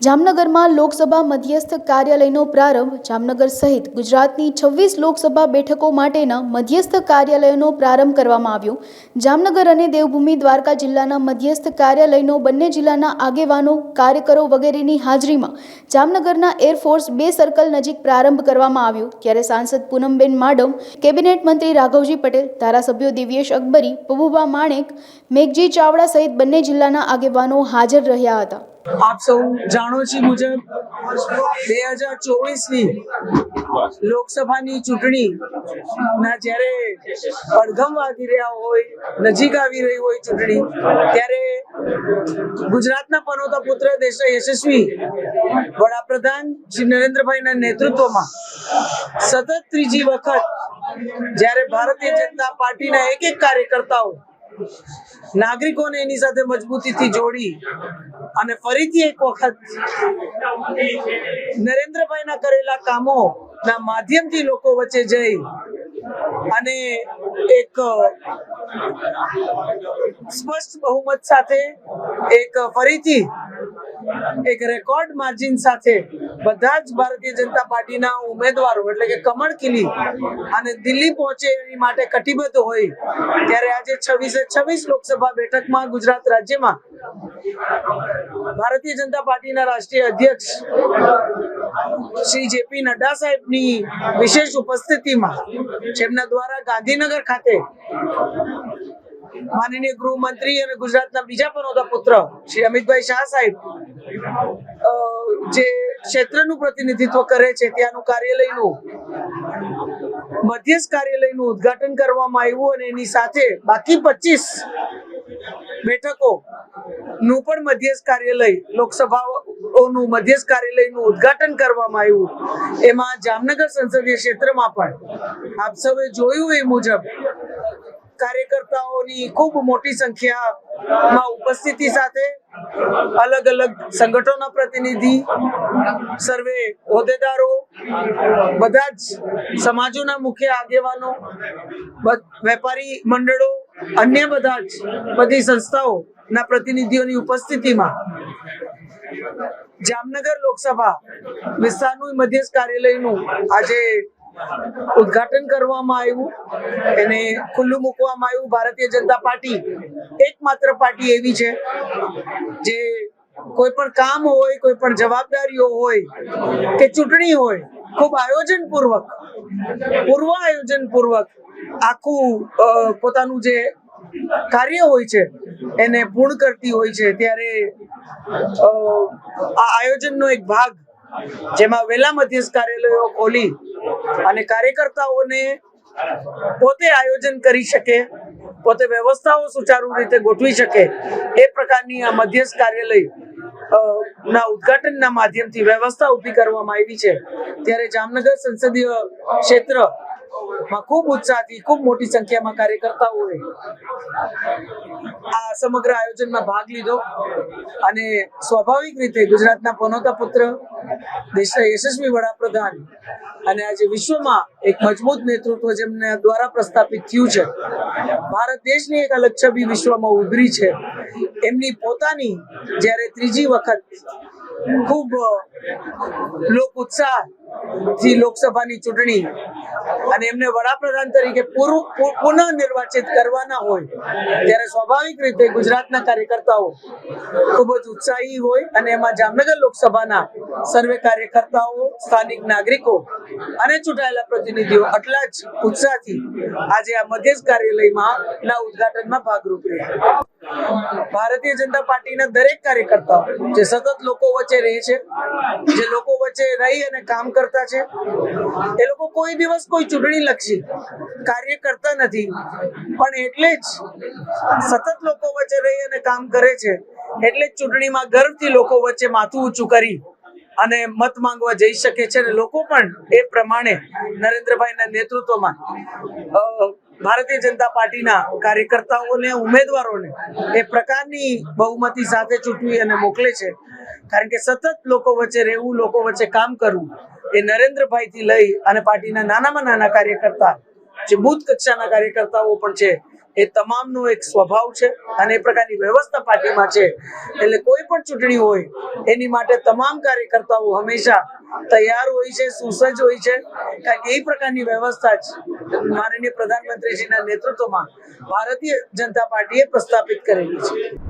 જામનગરમાં લોકસભા મધ્યસ્થ કાર્યાલયનો પ્રારંભ, જામનગર સહિત ગુજરાતની છવ્વીસ લોકસભા બેઠકો માટેના મધ્યસ્થ કાર્યાલયનો પ્રારંભ કરવામાં આવ્યો. જામનગર અને દેવભૂમિ દ્વારકા જિલ્લાના મધ્યસ્થ કાર્યાલયનો બંને જિલ્લાના આગેવાનો, કાર્યકરો વગેરેની હાજરીમાં જામનગરના એરફોર્સ બે સર્કલ નજીક પ્રારંભ કરવામાં આવ્યો, ત્યારે સાંસદ પૂનમબેન માડમ, કેબિનેટ મંત્રી રાઘવજી પટેલ, ધારાસભ્યો દિવ્યેશ અકબરી, પબુભા માણેક, મેઘજી ચાવડા સહિત બંને જિલ્લાના આગેવાનો હાજર રહ્યા હતા. આપ સૌ જાણો છો મુજબ બે હજાર ચોવીસની લોકસભાની ચૂંટણી ના જ્યારે પડઘમ વાગી રહ્યા હોય, નજીક આવી રહી હોય ચૂંટણી, ત્યારે ગુજરાતના પનોતા પુત્ર દેશના યશસ્વી વડાપ્રધાન શ્રી નરેન્દ્રભાઈના નેતૃત્વમાં સતત ત્રીજી વખત જ્યારે ભારતીય જનતા પાર્ટીના એક એક કાર્યકર્તાઓ નાગરિકોને એની સાથે મજબૂતીથી જોડી અને ફરીથી એક વખત નરેન્દ્રભાઈના કરેલા કામો ના માધ્યમથી લોકો વચ્ચે જઈ અને એક સ્પષ્ટ બહુમત સાથે એક ફરીથી એક રેકોર્ડ માર્જિન સાથે બધા જ ભારતીય જનતા પાર્ટીના ઉમેદવારો, એટલે કે કમળ કિલી અને દિલ્હી પહોંચે એની માટે કટિબદ્ધ હોય, ત્યારે આજે છવ્વીસે છવ્વીસ લોકસભા બેઠકમાં ગુજરાત રાજ્યમાં ભારતીય જનતા પાર્ટીના રાષ્ટ્રીય અધ્યક્ષ શ્રી જેપી નડ્ડા સાહેબની વિશેષ ઉપસ્થિતિમાં, જેમના દ્વારા ગાંધીનગર ખાતે માનનીય ગૃહમંત્રી અને ગુજરાતના બીજા પનોતા પુત્ર, શ્રી અમિતભાઈ શાહ સાહેબ જે ક્ષેત્રનું પ્રતિનિધિત્વ કરે છે, ત્યાંનું કાર્યાલયનું, મધ્યસ્થ કાર્યાલયનું ઉદઘાટન કરવામાં આવ્યું અને એની સાથે બાકી પચીસ બેઠકો નું પણ મધ્યસ્થ કાર્યાલય, લોકસભાઓનું મધ્યસ્થ કાર્યાલયનું ઉદ્ઘાટન કરવામાં આવ્યું. એમાં જામનગર સંસદીય ક્ષેત્રમાં પણ આપ સૌએ જોયું એ મુજબ કાર્યકર્તાઓની ખૂબ મોટી સંખ્યામાં ઉપસ્થિતિ સાથે અલગ અલગ સંગઠનોના પ્રતિનિધિ, સર્વે હોદ્દેદારો, બધા જ સમાજોના મુખ્ય આગેવાનો વેપારી મંડળો, અન્ય બધા જ બધી સંસ્થાઓ ના પ્રતિનિધિઓની ઉપસ્થિતિમાં જામનગર લોકસભા વિસ્તારનું મધ્યસ્થ કાર્યાલયનું આજે ઉદ્ઘાટન કરવામાં આવ્યું. એને ખુલ્લું મૂકવામાં આવ્યું. ભારતીય જનતા પાર્ટી એકમાત્ર પાર્ટી એવી છે, જે કોઈ પણ કામ હોય, કોઈ પણ જવાબદારીઓ હોય કે ચૂંટણી હોય, ખૂબ આયોજન પૂર્વક પૂર્વ આયોજન પૂર્વક આખું પોતાનું જે કાર્ય હોય છે, એને પૂર્ણ કરતી હોય છે. ત્યારે આ આયોજનનો એક ભાગ, જેમાં વહેલા મધ્યસ્થ કાર્યાલયો ખોલી અને કાર્યકર્તાઓને પોતે આયોજન કરી શકે, પોતે વ્યવસ્થાઓ સુચારુ રીતે ગોઠવી શકે, એ પ્રકારની આ મધ્યસ્થ કાર્યાલય ના ઉદઘાટનના માધ્યમથી વ્યવસ્થા ઊભી કરવામાં આવી છે. ત્યારે જામનગર સંસદીય ક્ષેત્ર ખૂબ મોટી સંખ્યામાં કાર્યકર્તાઓએ આ સમગ્ર આયોજનમાં ભાગ લીધો અને સ્વાભાવિક રીતે ગુજરાતના પનોતા પુત્ર, દેશના યશસ્વી વડાપ્રધાન અને આજે વિશ્વમાં એક મજબૂત નેતૃત્વ જેમને દ્વારા પ્રસ્થાપિત થયું છે. ભારત દેશની એક અલગ છબી વિશ્વમાં ઉભરી છે. એમની પોતાની જ્યારે ત્રીજી વખત ખૂબ લોક ઉત્સાહથી લોકસભાની ચૂંટણી અને એમને વડાપ્રધાન તરીકે પુનઃ નિર્વાચિત કરવાના હોય, ત્યારે સ્વાભાવિક રીતે ગુજરાતના કાર્યકર્તાઓ ખૂબ જ ઉત્સાહી હોય અને એમાં જામનગર લોકસભાના સર્વે કાર્યકર્તાઓ, સ્થાનિક નાગરિકો અને ચૂંટાયેલા પ્રતિનિધિઓ આટલા જ ઉત્સાહથી આજે આ મધ્યસ્થ કાર્યાલયમાં ઉદ્ઘાટનમાં ભાગરૂપ રહ્યા. ભારતીય જનતા પાર્ટીના દરેક કાર્યકર્તાઓ, જે સતત લોકો વચ્ચે રહે છે, જે લોકો વચ્ચે રહી અને કામ કરતા છે, એ લોકો કોઈ દિવસ કોઈ ચૂંટણી લક્ષી કાર્ય કરતા નથી. પણ એટલે જ સતત લોકો વચ્ચે રહી અને કામ કરે છે, એટલે જ ચૂંટણીમાં ગર્વથી લોકો વચ્ચે માથું ઊંચું કરી અને મત માંગવા જઈ શકે છે અને લોકો પણ એ પ્રમાણે નરેન્દ્રભાઈના નેતૃત્વમાં ભારતીય જનતા પાર્ટીના કાર્યકર્તાઓને, ઉમેદવારોને એ પ્રકારની બહુમતી સાથે ચૂંટવી અને મોકલે છે. કારણ કે સતત લોકો વચ્ચે રહેવું, લોકો વચ્ચે કામ કરવું એ નરેન્દ્રભાઈથી લઈ અને પાર્ટીના નાનામાં નાના કાર્યકર્તા, જે બુથ કક્ષાના કાર્યકર્તાઓ પણ છે એ તમામનો એક સ્વભાવ છે અને એ પ્રકારની વ્યવસ્થા પાર્ટીમાં છે. એટલે કોઈ પણ ચૂંટણી હોય, એની માટે તમામ કાર્યકર્તાઓ હંમેશા તૈયાર હોય છે, સુસજ્જ હોય છે. કારણ કે એ પ્રકારની વ્યવસ્થા જ માનનીય પ્રધાનમંત્રીજીના નેતૃત્વમાં ભારતીય જનતા પાર્ટીએ પ્રસ્થાપિત કરેલી છે.